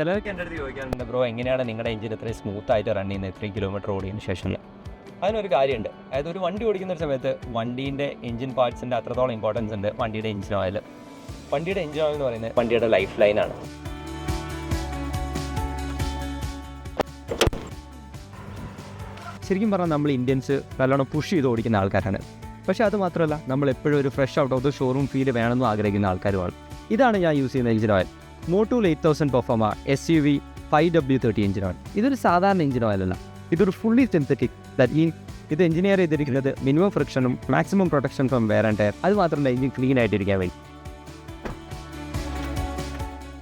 ചിലരൊക്കെ എന്റെ അടുത്ത് ചോദിക്കാറുണ്ട് ബ്രോ എങ്ങനെയാണ് നിങ്ങളുടെ എഞ്ചിൻ ഇത്രയും സ്മൂത്ത് ആയിട്ട് റൺ ചെയ്യുന്നത്? ഇത്രയും കിലോമീറ്റർ ഓടിയതിന് ശേഷം? അതിനൊരു കാര്യമുണ്ട്. അതായത് ഒരു വണ്ടി ഓടിക്കുന്ന ഒരു സമയത്ത് വണ്ടീന്റെ എഞ്ചിൻ പാർട്സിന്റെ അത്രത്തോളം ഇമ്പോർട്ടൻസ് ഉണ്ട് വണ്ടിയുടെ എഞ്ചിൻ ഓയിൽ വണ്ടിയുടെ എഞ്ചിൻ ഓയിൽ എന്ന് പറയുന്നത് വണ്ടിയുടെ ലൈഫ് ലൈനാണ് ശരിക്കും പറഞ്ഞാൽ നമ്മൾ ഇന്ത്യൻസ് നല്ലോണം പുഷ് ചെയ്ത് ഓടിക്കുന്ന ആൾക്കാരാണ്. പക്ഷേ അത് മാത്രമല്ല നമ്മൾ എപ്പോഴും ഒരു fresh out of the showroom feel വേണമെന്ന് ആഗ്രഹിക്കുന്ന ആൾക്കാരുമാണ്. ഇതാണ് ഞാൻ യൂസ് ചെയ്യുന്ന engine oil Motul eight thousand Performa S U V five W thirty എഞ്ചിനാണ് ഇതൊരു സാധാരണ എഞ്ചിൻ ഓയിലല്ല ഇതൊരു ഫുള്ളി സിന്തറ്റിക് ദാറ്റ് ഈ ഇത് എഞ്ചിനീയർ ചെയ്തിരിക്കുന്നത് minimum ഫ്രിക്ഷനും maximum protection from wear and tear അത് മാത്രമല്ല എഞ്ചിൻ ക്ലീൻ ആയിട്ടിരിക്കാൻ വേണ്ടി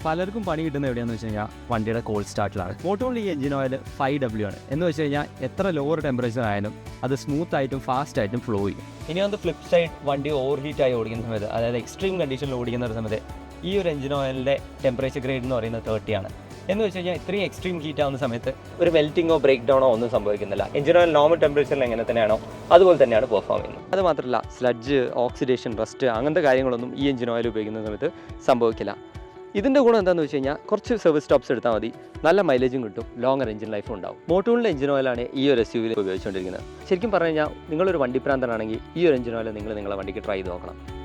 പലർക്കും പണി കിട്ടുന്ന എവിടെയാണെന്ന് വെച്ച് കഴിഞ്ഞാൽ വണ്ടിയുടെ കോൾ സ്റ്റാർട്ടിലാണ് മോട്ടോറിൽ ഈ എഞ്ചിൻ ഓയിൽ ഫൈവ് ഡബ്ല്യു ആണ്. എന്ന് വെച്ച് കഴിഞ്ഞാൽ എത്ര ലോവർ ടെമ്പറേച്ചർ ആയാലും അത് സ്മൂത്ത് ആയിട്ടും ഫാസ്റ്റ് ആയിട്ടും ഫ്ലോ ചെയ്യും. ഇനി ഒന്ന് ഫ്ലിപ്പ് സൈഡ് വണ്ടി ഓവർ ഹീറ്റ് ആയി ഓടിക്കുന്ന സമയത്ത് അതായത് എക്സ്ട്രീം കണ്ടീഷനിൽ ഓടിക്കുന്ന ഒരു സമയത്ത് ഈ ഒരു എഞ്ചിൻ ഓയിലിന്റെ ടെമ്പറേച്ചർ ഗ്രേഡ് എന്ന് പറയുന്നത് തേർട്ടിയാണ് എന്ന് വെച്ച് കഴിഞ്ഞാൽ ഇത്രയും എക്സ്ട്രീം ഹീറ്റ് ആവുന്ന സമയത്ത് ഒരു മെൽറ്റിങ്ങോ ബ്രേക്ക് ഡൗണോ ഒന്നും സംഭവിക്കുന്നില്ല. എഞ്ചിൻ ഓയിൽ നോർമൽ ടെമ്പറേച്ചറിൽ എങ്ങനെ തന്നെയാണോ അതുപോലെ തന്നെയാണ് പെർഫോം ചെയ്യുന്നത്. അത് മാത്രമല്ല സ്ലഡ്ജ് ഓക്സിഡേഷൻ റസ്റ്റ് അങ്ങനത്തെ കാര്യങ്ങളൊന്നും ഈ എഞ്ചിൻ ഓയിൽ ഉപയോഗിക്കുന്ന സമയത്ത് സംഭവിക്കില്ല. ഇതിന്റെ ഗുണം എന്താണെന്ന് വെച്ച് കഴിഞ്ഞാൽ കുറച്ച് സർവീസ് സ്റ്റോപ്സ് എടുത്താൽ മതി. നല്ല മൈലേജും കിട്ടും. ലോങ്ങർ എഞ്ചിൻ ലൈഫും ഉണ്ടാവും. മോട്ടോണിലെ എഞ്ചിൻ ഓയിലാണ് ഈ ഒരു എസ് യു വിയിൽ ഉപയോഗിച്ചുകൊണ്ടിരിക്കുന്നത്. ശരിക്കും പറഞ്ഞു കഴിഞ്ഞാൽ നിങ്ങളൊരു വണ്ടി പ്രാന്തനാണെങ്കിൽ ഈ ഒരു എഞ്ചിൻ ഓയിൽ നിങ്ങൾ നിങ്ങളുടെ വണ്ടിക്ക് ട്രൈ ചെയ്ത് നോക്കണം.